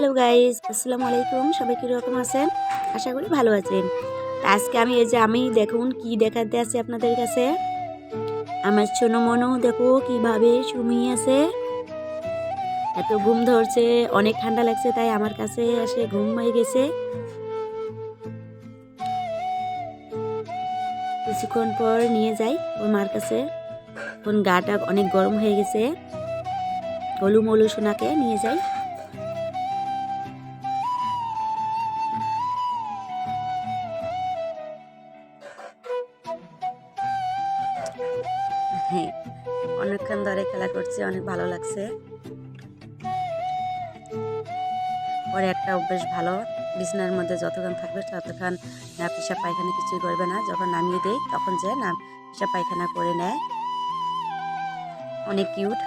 Hello guys আসসালামু আলাইকুম। সবাই কীরকম আছেন? আশা করি ভালো আছেন। আজকে আমি এই যে আমি দেখুন কি দেখাতে আছি আপনাদের কাছে। আমার ছোনো মনো, দেখো কীভাবে সুমিয়ে আছে। এত ঘুম ধরছে, অনেক ঠান্ডা লাগছে, তাই আমার কাছে এসে ঘুম হয়ে গেছে। কিছুক্ষণ পর নিয়ে যাই ওর মার কাছে। এখন গাটা অনেক গরম হয়ে গেছে। গলু মলু সোনাকে নিয়ে যাই। হ্যাঁ অনেকক্ষণ ধরে খেলা করছে, অনেক ভালো লাগছে। পরে একটা অভ্যেস ভালো, বিছানার মধ্যে যতক্ষণ থাকবে ততক্ষণ না পেশাব পায়খানা কিছুই করবে না। যখন নামিয়ে দেই তখন যে না পেশাব পায়খানা করে নেয়। অনেক কিউট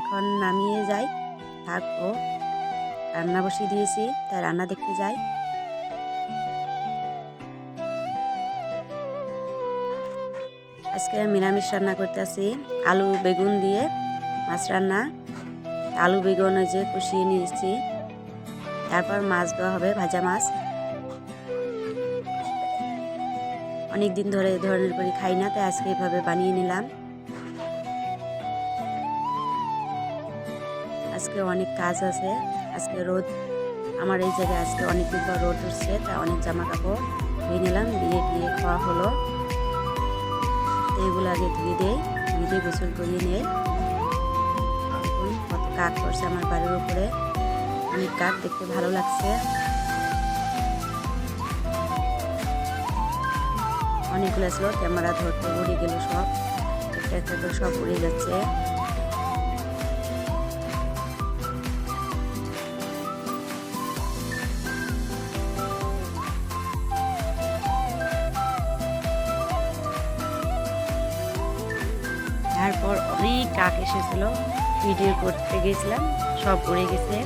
এখন নামিয়ে যাই, থাকব। রান্না বসিয়ে দিয়েছি, তাই রান্না দেখতে যাই। আজকে নিরামিষ রান্না করতেছি আলু, বেগুন দিয়ে মাছ রান্না। আলু, বেগুন ওই যে কষিয়ে নিয়েছি। তারপর মাছ দেওয়া হবে, ভাজা মাছ। অনেক দিন ধরে এই ধরনের করে খাই না, তাই আজকে এভাবে বানিয়ে নিলাম। আজকে অনেক কাজ আছে। আজকে রোদ, আমার এই জায়গায় আজকে অনেক দিন পর রোদ উঠছে, তা অনেক জামা কাপড় ধুয়ে নিলাম, দিয়ে দিয়ে খাওয়া হলো। তো এগুলো আগে ধুয়ে দেয় ধুয়ে দিয়ে গোসল করিয়ে নেয় কত কাক করছে আমার বাড়ির উপরে। অনেক কাক দেখতে ভালো লাগছে। অনেকগুলো ছিল, ক্যামেরা ধরতে উড়ে গেল সব। একটা একটা সব উড়ে যাচ্ছে। তারপর অনেক কাক এসেছিল। ভিডিও করতে গেছিলাম সব পড়ে গেছে।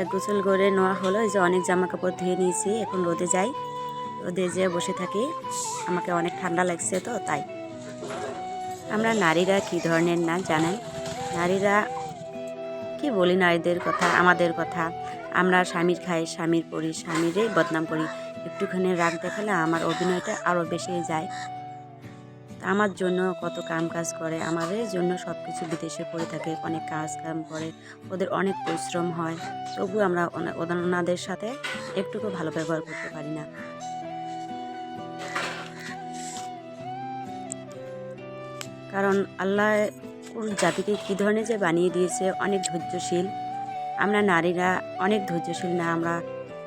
তা গোসল করে নেওয়া হলো। যে অনেক জামা কাপড় ধুয়ে নিয়েছি, এখন রোদে যাই। রোদে যেয়ে বসে থাকি। আমাকে অনেক ঠান্ডা লাগছে তো, তাই। আমরা নারীরা কি ধরনের না জানেন? নারীরা কি বলি নারীদের কথা, আমাদের কথা? আমরা স্বামীর খাই, স্বামীর পড়ি স্বামীরই বদনাম করি একটুখানি রাগ দেখালে আমার অভিনয়টা আরও বেশি যায়। আমার জন্য কত কাম কাজ করে, আমাদের জন্য সব কিছু বিদেশে করে থাকে, অনেক কাজ কাম করে, ওদের অনেক পরিশ্রম হয়। তবু আমরা ওনা- ওনা- ওনাদের সাথে একটুকু ভালো ব্যবহার করতে পারি না। কারণ আল্লাহ জাতিকে কী ধরনের যে বানিয়ে দিয়েছে, অনেক ধৈর্যশীল। আমরা নারীরা অনেক ধৈর্যশীল না, আমরা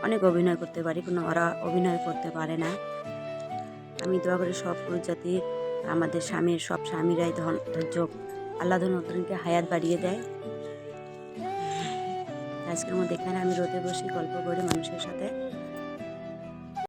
অনেক অভিনয় করতে পারি, কোনো ওরা অভিনয় করতে পারে না। আমি দোয়া করি সব জাতি আমাদের স্বামীর, সব স্বামীরাই ধন, ধৈর্য, আল্লাহ ওদেরকে হায়াত বাড়িয়ে দেয়। আজকের মধ্যে এখানে আমি রোদে বসে গল্প করি মানুষের সাথে।